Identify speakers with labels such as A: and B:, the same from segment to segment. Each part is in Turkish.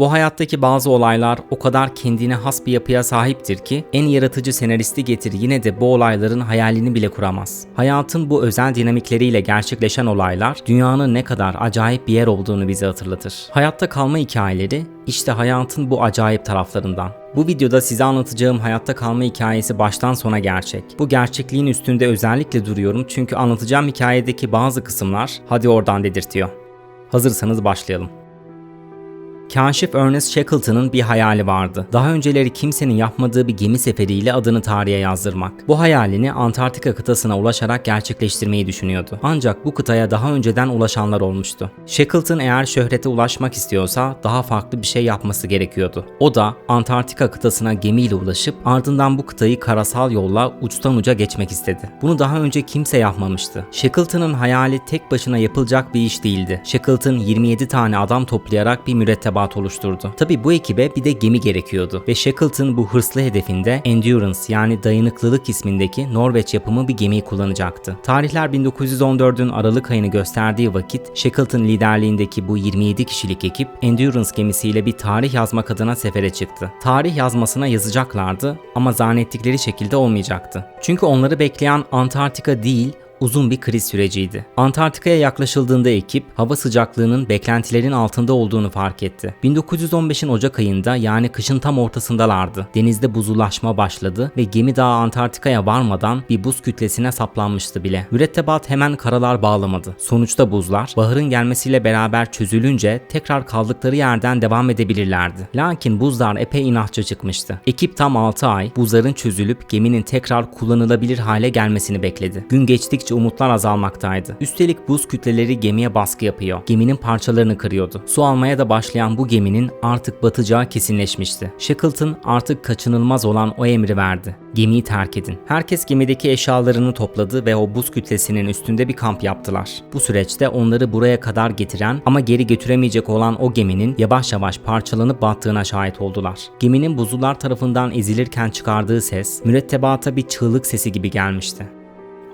A: Bu hayattaki bazı olaylar o kadar kendine has bir yapıya sahiptir ki en yaratıcı senaristi getir yine de bu olayların hayalini bile kuramaz. Hayatın bu özel dinamikleriyle gerçekleşen olaylar dünyanın ne kadar acayip bir yer olduğunu bize hatırlatır. Hayatta kalma hikayeleri işte hayatın bu acayip taraflarından. Bu videoda size anlatacağım hayatta kalma hikayesi baştan sona gerçek. Bu gerçekliğin üstünde özellikle duruyorum çünkü anlatacağım hikayedeki bazı kısımlar hadi oradan dedirtiyor. Hazırsanız başlayalım. Kaşif Ernest Shackleton'ın bir hayali vardı. Daha önceleri kimsenin yapmadığı bir gemi seferiyle adını tarihe yazdırmak. Bu hayalini Antarktika kıtasına ulaşarak gerçekleştirmeyi düşünüyordu. Ancak bu kıtaya daha önceden ulaşanlar olmuştu. Shackleton eğer şöhrete ulaşmak istiyorsa daha farklı bir şey yapması gerekiyordu. O da Antarktika kıtasına gemiyle ulaşıp ardından bu kıtayı karasal yolla uçtan uca geçmek istedi. Bunu daha önce kimse yapmamıştı. Shackleton'ın hayali tek başına yapılacak bir iş değildi. Shackleton 27 tane adam toplayarak bir mürettebat oluşturdu. Tabi bu ekibe bir de gemi gerekiyordu ve Shackleton bu hırslı hedefinde Endurance yani dayanıklılık ismindeki Norveç yapımı bir gemiyi kullanacaktı. Tarihler 1914'ün Aralık ayını gösterdiği vakit Shackleton liderliğindeki bu 27 kişilik ekip Endurance gemisiyle bir tarih yazmak adına sefere çıktı. Tarih yazmasına yazacaklardı ama zannettikleri şekilde olmayacaktı. Çünkü onları bekleyen Antarktika değil, uzun bir kriz süreciydi. Antarktika'ya yaklaşıldığında ekip hava sıcaklığının beklentilerin altında olduğunu fark etti. 1915'in Ocak ayında yani kışın tam ortasındalardı. Denizde buzullaşma başladı ve gemi daha Antarktika'ya varmadan bir buz kütlesine saplanmıştı bile. Mürettebat hemen karalar bağlamadı. Sonuçta buzlar baharın gelmesiyle beraber çözülünce tekrar kaldıkları yerden devam edebilirlerdi. Lakin buzlar epey inatçı çıkmıştı. Ekip tam 6 ay buzların çözülüp geminin tekrar kullanılabilir hale gelmesini bekledi. Gün geçtikçe umutlar azalmaktaydı. Üstelik buz kütleleri gemiye baskı yapıyor. Geminin parçalarını kırıyordu. Su almaya da başlayan bu geminin artık batacağı kesinleşmişti. Shackleton artık kaçınılmaz olan o emri verdi. Gemiyi terk edin. Herkes gemideki eşyalarını topladı ve o buz kütlesinin üstünde bir kamp yaptılar. Bu süreçte onları buraya kadar getiren ama geri götüremeyecek olan o geminin yavaş yavaş parçalanıp battığına şahit oldular. Geminin buzullar tarafından ezilirken çıkardığı ses mürettebata bir çığlık sesi gibi gelmişti.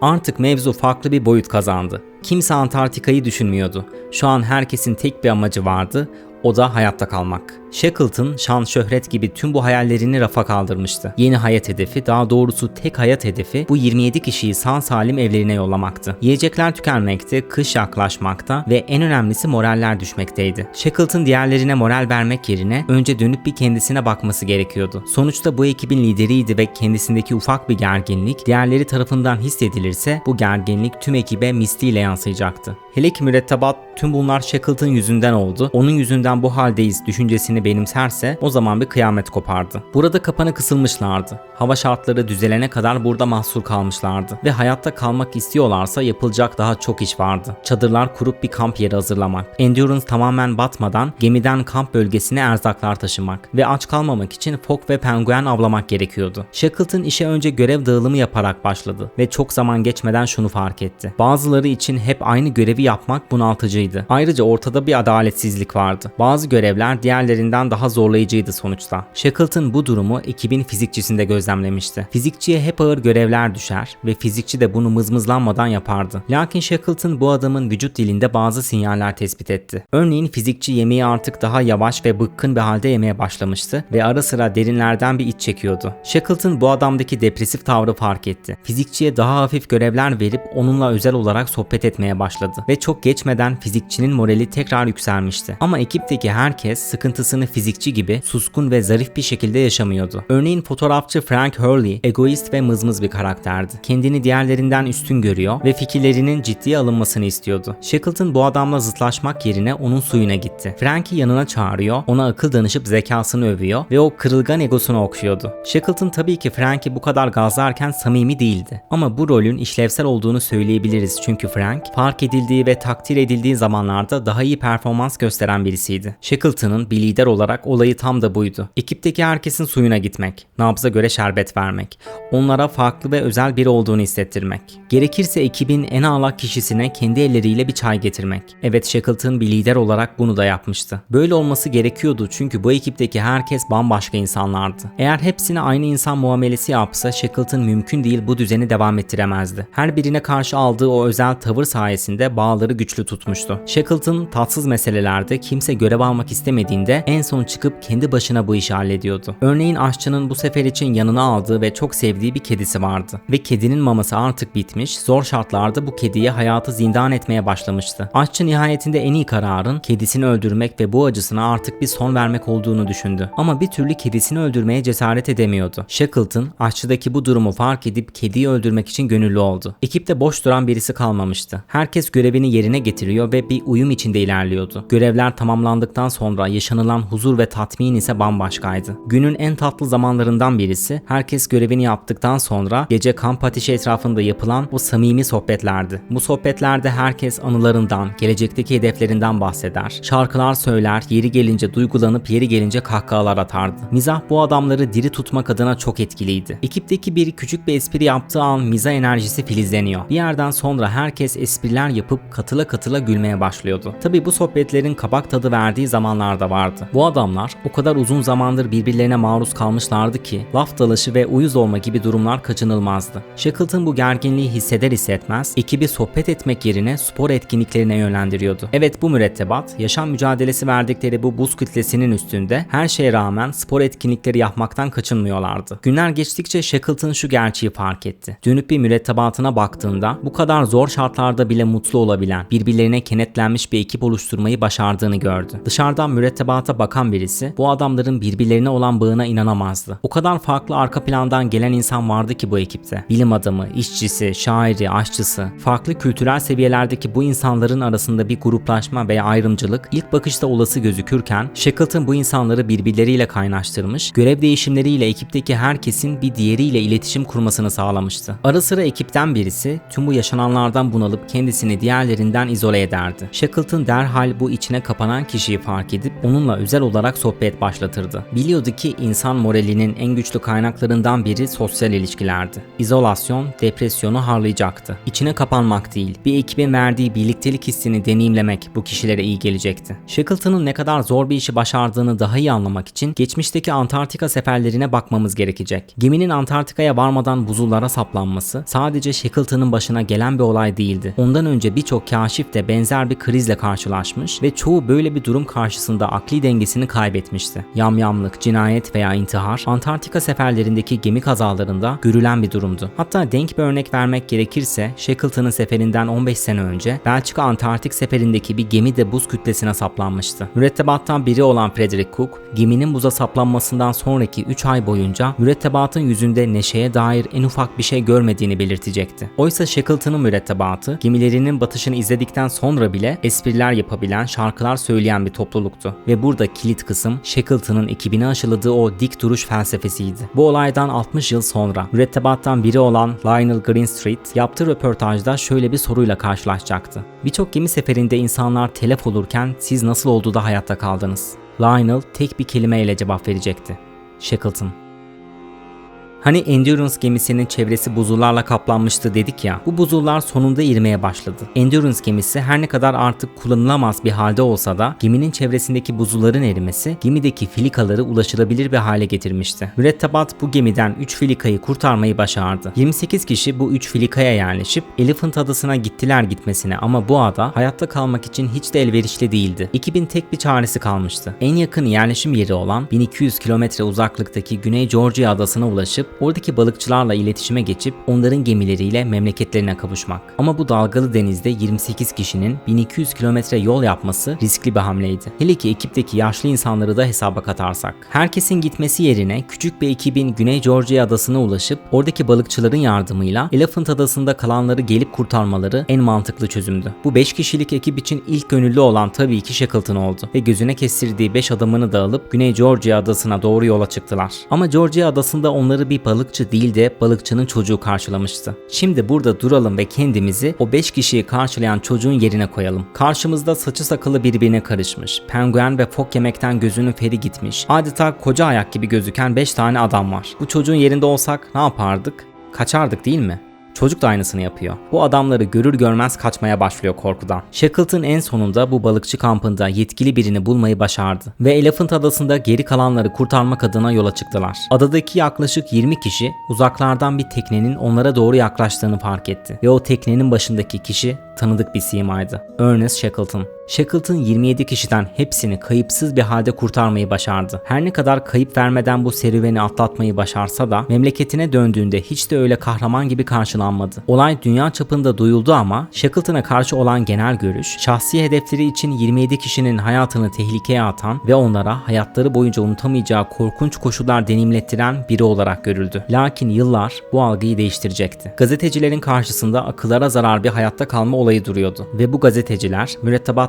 A: Artık mevzu farklı bir boyut kazandı. Kimse Antarktika'yı düşünmüyordu. Şu an herkesin tek bir amacı vardı, o da hayatta kalmak. Shackleton, şan şöhret gibi tüm bu hayallerini rafa kaldırmıştı. Yeni hayat hedefi, daha doğrusu tek hayat hedefi bu 27 kişiyi sağ salim evlerine yollamaktı. Yiyecekler tükenmekte, kış yaklaşmakta ve en önemlisi moraller düşmekteydi. Shackleton diğerlerine moral vermek yerine önce dönüp bir kendisine bakması gerekiyordu. Sonuçta bu ekibin lideriydi ve kendisindeki ufak bir gerginlik diğerleri tarafından hissedilirse bu gerginlik tüm ekibe misliyle yansıyacaktı. Hele ki mürettebat tüm bunlar Shackleton yüzünden oldu. Onun yüzünden bu haldeyiz düşüncesini benimserse o zaman bir kıyamet kopardı. Burada kapanı kısılmışlardı. Hava şartları düzelene kadar burada mahsur kalmışlardı. Ve hayatta kalmak istiyorlarsa yapılacak daha çok iş vardı. Çadırlar kurup bir kamp yeri hazırlamak. Endurance tamamen batmadan gemiden kamp bölgesine erzaklar taşımak. Ve aç kalmamak için fok ve penguen avlamak gerekiyordu. Shackleton işe önce görev dağılımı yaparak başladı. Ve çok zaman geçmeden şunu fark etti. Bazıları için hep aynı görevi yapmak bunaltıcıydı. Ayrıca ortada bir adaletsizlik vardı. Bazı görevler diğerlerinden daha zorlayıcıydı sonuçta. Shackleton bu durumu ekibin fizikçisinde gözlemlemişti. Fizikçiye hep ağır görevler düşer ve fizikçi de bunu mızmızlanmadan yapardı. Lakin Shackleton bu adamın vücut dilinde bazı sinyaller tespit etti. Örneğin fizikçi yemeği artık daha yavaş ve bıkkın bir halde yemeye başlamıştı ve ara sıra derinlerden bir iç çekiyordu. Shackleton bu adamdaki depresif tavrı fark etti. Fizikçiye daha hafif görevler verip onunla özel olarak sohbet etmeye başladı ve çok geçmeden fizikçinin morali tekrar yükselmişti. Ama ekipteki herkes sıkıntısını fizikçi gibi suskun ve zarif bir şekilde yaşamıyordu. Örneğin fotoğrafçı Frank Hurley egoist ve mızmız bir karakterdi. Kendini diğerlerinden üstün görüyor ve fikirlerinin ciddiye alınmasını istiyordu. Shackleton bu adamla zıtlaşmak yerine onun suyuna gitti. Frank'i yanına çağırıyor, ona akıl danışıp zekasını övüyor ve o kırılgan egosunu okşuyordu. Shackleton tabii ki Frank'i bu kadar gazlarken samimi değildi. Ama bu rolün işlevsel olduğunu söyleyebiliriz çünkü Frank fark edildiği ve takdir edildiği zamanlarda daha iyi performans gösteren birisiydi. Shackleton'ın bir lider olarak olayı tam da buydu. Ekipteki herkesin suyuna gitmek, nabza göre şerbet vermek, onlara farklı ve özel biri olduğunu hissettirmek. Gerekirse ekibin en ağlak kişisine kendi elleriyle bir çay getirmek. Evet Shackleton bir lider olarak bunu da yapmıştı. Böyle olması gerekiyordu çünkü bu ekipteki herkes bambaşka insanlardı. Eğer hepsine aynı insan muamelesi yapsa Shackleton mümkün değil bu düzeni devam ettiremezdi. Her birine karşı aldığı o özel tavır sayesinde bağları güçlü tutmuştu. Shackleton tatsız meselelerde kimse görev almak istemediğinde en en son çıkıp kendi başına bu işi hallediyordu. Örneğin aşçının bu sefer için yanına aldığı ve çok sevdiği bir kedisi vardı. Ve kedinin maması artık bitmiş, zor şartlarda bu kediye hayatı zindan etmeye başlamıştı. Aşçı nihayetinde en iyi kararın kedisini öldürmek ve bu acısına artık bir son vermek olduğunu düşündü. Ama bir türlü kedisini öldürmeye cesaret edemiyordu. Shackleton aşçıdaki bu durumu fark edip kediyi öldürmek için gönüllü oldu. Ekipte boş duran birisi kalmamıştı. Herkes görevini yerine getiriyor ve bir uyum içinde ilerliyordu. Görevler tamamlandıktan sonra yaşanılan huzur ve tatmin ise bambaşkaydı. Günün en tatlı zamanlarından birisi herkes görevini yaptıktan sonra gece kamp ateşi etrafında yapılan o samimi sohbetlerdi. Bu sohbetlerde herkes anılarından, gelecekteki hedeflerinden bahseder. Şarkılar söyler, yeri gelince duygulanıp yeri gelince kahkahalar atardı. Mizah bu adamları diri tutmak adına çok etkiliydi. Ekipteki biri küçük bir espri yaptığı an mizah enerjisi filizleniyor. Bir yerden sonra herkes espriler yapıp katıla katıla gülmeye başlıyordu. Tabi bu sohbetlerin kabak tadı verdiği zamanlarda vardı. Bu adamlar o kadar uzun zamandır birbirlerine maruz kalmışlardı ki laf dalaşı ve uyuz olma gibi durumlar kaçınılmazdı. Shackleton bu gerginliği hisseder hissetmez ekibi sohbet etmek yerine spor etkinliklerine yönlendiriyordu. Evet bu mürettebat yaşam mücadelesi verdikleri bu buz kütlesinin üstünde her şeye rağmen spor etkinlikleri yapmaktan kaçınmıyorlardı. Günler geçtikçe Shackleton şu gerçeği fark etti. Dönüp bir mürettebatına baktığında bu kadar zor şartlarda bile mutlu olabilen, birbirlerine kenetlenmiş bir ekip oluşturmayı başardığını gördü. Dışarıdan mürettebata bakan birisi bu adamların birbirlerine olan bağına inanamazdı. O kadar farklı arka plandan gelen insan vardı ki bu ekipte. Bilim adamı, işçisi, şairi, aşçısı, farklı kültürel seviyelerdeki bu insanların arasında bir gruplaşma veya ayrımcılık ilk bakışta olası gözükürken Shackleton bu insanları birbirleriyle kaynaştırmış, görev değişimleriyle ekipteki herkesin bir diğeriyle iletişim kurmasını sağlamıştı. Ara sıra ekipten birisi tüm bu yaşananlardan bunalıp kendisini diğerlerinden izole ederdi. Shackleton derhal bu içine kapanan kişiyi fark edip onunla özel olarak sohbet başlatırdı. Biliyordu ki insan moralinin en güçlü kaynaklarından biri sosyal ilişkilerdi. İzolasyon depresyonu harlayacaktı. İçine kapanmak değil, bir ekibin verdiği birliktelik hissini deneyimlemek bu kişilere iyi gelecekti. Shackleton'ın ne kadar zor bir işi başardığını daha iyi anlamak için geçmişteki Antarktika seferlerine bakmamız gerekecek. Geminin Antarktika'ya varmadan buzullara saplanması sadece Shackleton'ın başına gelen bir olay değildi. Ondan önce birçok kaşif de benzer bir krizle karşılaşmış ve çoğu böyle bir durum karşısında akli dengesini kaybetmişti. Yamyamlık, cinayet veya intihar Antarktika seferlerindeki gemi kazalarında görülen bir durumdu. Hatta denk bir örnek vermek gerekirse Shackleton'ın seferinden 15 sene önce Belçika Antarktik seferindeki bir gemi de buz kütlesine saplanmıştı. Mürettebattan biri olan Frederick Cook, geminin buza saplanmasından sonraki 3 ay boyunca mürettebatın yüzünde neşeye dair en ufak bir şey görmediğini belirtecekti. Oysa Shackleton'ın mürettebatı gemilerinin batışını izledikten sonra bile espriler yapabilen, şarkılar söyleyen bir topluluktu. Ve burada kilit kısım Shackleton'ın ekibine aşıladığı o dik duruş felsefesiydi. Bu olaydan 60 yıl sonra mürettebattan biri olan Lionel Greenstreet yaptığı röportajda şöyle bir soruyla karşılaşacaktı. Birçok gemi seferinde insanlar telef olurken siz nasıl oldu da hayatta kaldınız? Lionel tek bir kelimeyle cevap verecekti. Shackleton. Hani Endurance gemisinin çevresi buzullarla kaplanmıştı dedik ya. Bu buzullar sonunda erimeye başladı. Endurance gemisi her ne kadar artık kullanılamaz bir halde olsa da geminin çevresindeki buzulların erimesi gemideki filikaları ulaşılabilir bir hale getirmişti. Mürettebat bu gemiden 3 filikayı kurtarmayı başardı. 28 kişi bu 3 filikaya yerleşip Elephant adasına gittiler gitmesine ama bu ada hayatta kalmak için hiç de elverişli değildi. Ekibin tek bir çaresi kalmıştı. En yakın yerleşim yeri olan 1200 kilometre uzaklıktaki Güney Georgia adasına ulaşıp oradaki balıkçılarla iletişime geçip onların gemileriyle memleketlerine kavuşmak. Ama bu dalgalı denizde 28 kişinin 1200 kilometre yol yapması riskli bir hamleydi. Hele ki ekipteki yaşlı insanları da hesaba katarsak. Herkesin gitmesi yerine küçük bir ekibin Güney Georgia adasına ulaşıp oradaki balıkçıların yardımıyla Elephant adasında kalanları gelip kurtarmaları en mantıklı çözümdü. Bu 5 kişilik ekip için ilk gönüllü olan tabii ki Shackleton oldu ve gözüne kestirdiği 5 adamını da alıp Güney Georgia adasına doğru yola çıktılar. Ama Georgia adasında onları bir balıkçı değil de balıkçının çocuğu karşılamıştı. Şimdi burada duralım ve kendimizi o 5 kişiyi karşılayan çocuğun yerine koyalım. Karşımızda saçı sakalı birbirine karışmış, penguen ve fok yemekten gözünün feri gitmiş, adeta koca ayak gibi gözüken 5 tane adam var. Bu çocuğun yerinde olsak ne yapardık? Kaçardık değil mi? Çocuk da aynısını yapıyor. Bu adamları görür görmez kaçmaya başlıyor korkudan. Shackleton en sonunda bu balıkçı kampında yetkili birini bulmayı başardı ve Elephant adasında geri kalanları kurtarmak adına yola çıktılar. Adadaki yaklaşık 20 kişi uzaklardan bir teknenin onlara doğru yaklaştığını fark etti ve o teknenin başındaki kişi tanıdık bir simaydı. Ernest Shackleton. Shackleton 27 kişiden hepsini kayıpsız bir halde kurtarmayı başardı. Her ne kadar kayıp vermeden bu serüveni atlatmayı başarsa da memleketine döndüğünde hiç de öyle kahraman gibi karşılanmadı. Olay dünya çapında duyuldu ama Shackleton'a karşı olan genel görüş, şahsi hedefleri için 27 kişinin hayatını tehlikeye atan ve onlara hayatları boyunca unutamayacağı korkunç koşullar deneyimlettiren biri olarak görüldü. Lakin yıllar bu algıyı değiştirecekti. Gazetecilerin karşısında akıllara zarar bir hayatta kalma olayı duruyordu ve bu gazeteciler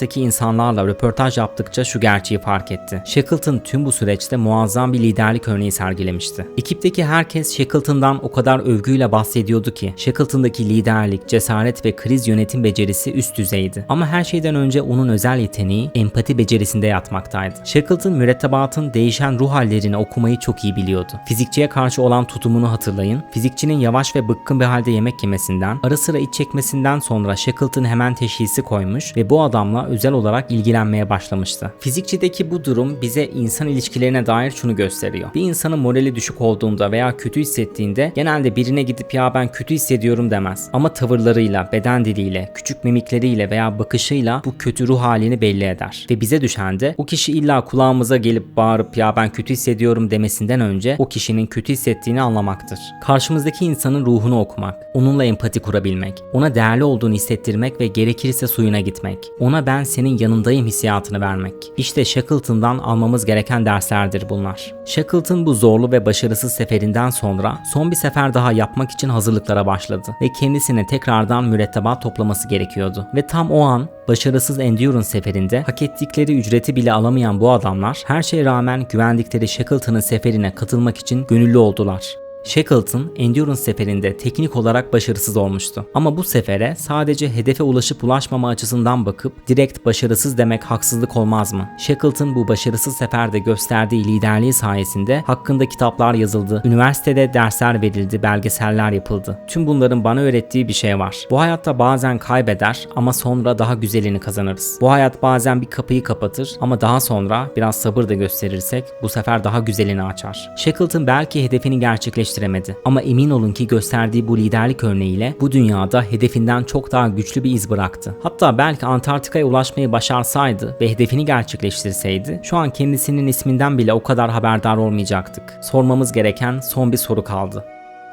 A: mürettebattaki insanlarla röportaj yaptıkça şu gerçeği fark etti. Shackleton tüm bu süreçte muazzam bir liderlik örneği sergilemişti. Ekipteki herkes Shackleton'dan o kadar övgüyle bahsediyordu ki Shackleton'daki liderlik, cesaret ve kriz yönetim becerisi üst düzeydi. Ama her şeyden önce onun özel yeteneği empati becerisinde yatmaktaydı. Shackleton mürettebatın değişen ruh hallerini okumayı çok iyi biliyordu. Fizikçiye karşı olan tutumunu hatırlayın. Fizikçinin yavaş ve bıkkın bir halde yemek yemesinden, ara sıra iç çekmesinden sonra Shackleton hemen teşhisi koymuş ve bu adamla özel olarak ilgilenmeye başlamıştı. Fizikçideki bu durum bize insan ilişkilerine dair şunu gösteriyor. Bir insanın morali düşük olduğunda veya kötü hissettiğinde genelde birine gidip ya ben kötü hissediyorum demez. Ama tavırlarıyla, beden diliyle, küçük mimikleriyle veya bakışıyla bu kötü ruh halini belli eder. Ve bize düşen de o kişi illa kulağımıza gelip bağırıp ya ben kötü hissediyorum demesinden önce o kişinin kötü hissettiğini anlamaktır. Karşımızdaki insanın ruhunu okumak, onunla empati kurabilmek, ona değerli olduğunu hissettirmek ve gerekirse suyuna gitmek, ona ben senin yanındayım hissiyatını vermek. İşte Shackleton'dan almamız gereken derslerdir bunlar. Shackleton bu zorlu ve başarısız seferinden sonra son bir sefer daha yapmak için hazırlıklara başladı ve kendisine tekrardan mürettebat toplaması gerekiyordu. Ve tam o an başarısız Endurance seferinde hak ettikleri ücreti bile alamayan bu adamlar her şeye rağmen güvendikleri Shackleton'ın seferine katılmak için gönüllü oldular. Shackleton, Endurance seferinde teknik olarak başarısız olmuştu. Ama bu sefere sadece hedefe ulaşıp ulaşmama açısından bakıp direkt başarısız demek haksızlık olmaz mı? Shackleton bu başarısız seferde gösterdiği liderliği sayesinde hakkında kitaplar yazıldı, üniversitede dersler verildi, belgeseller yapıldı. Tüm bunların bana öğrettiği bir şey var. Bu hayatta bazen kaybeder ama sonra daha güzelini kazanırız. Bu hayat bazen bir kapıyı kapatır ama daha sonra biraz sabır da gösterirsek bu sefer daha güzelini açar. Shackleton belki hedefini gerçekleştirdi gerçekleştiremedi. Ama emin olun ki gösterdiği bu liderlik örneğiyle bu dünyada hedefinden çok daha güçlü bir iz bıraktı. Hatta belki Antarktika'ya ulaşmayı başarsaydı ve hedefini gerçekleştirseydi şu an kendisinin isminden bile o kadar haberdar olmayacaktık. Sormamız gereken son bir soru kaldı.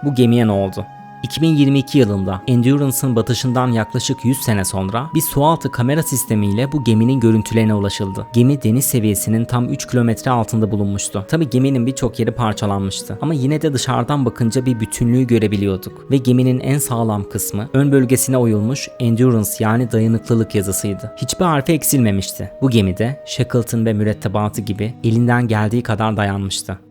A: Bu gemiye ne oldu? 2022 yılında Endurance'ın batışından yaklaşık 100 sene sonra bir sualtı kamera sistemiyle bu geminin görüntülerine ulaşıldı. Gemi deniz seviyesinin tam 3 kilometre altında bulunmuştu. Tabi geminin birçok yeri parçalanmıştı ama yine de dışarıdan bakınca bir bütünlüğü görebiliyorduk ve geminin en sağlam kısmı ön bölgesine oyulmuş Endurance yani dayanıklılık yazısıydı. Hiçbir harfi eksilmemişti. Bu gemide Shackleton ve mürettebatı gibi elinden geldiği kadar dayanmıştı.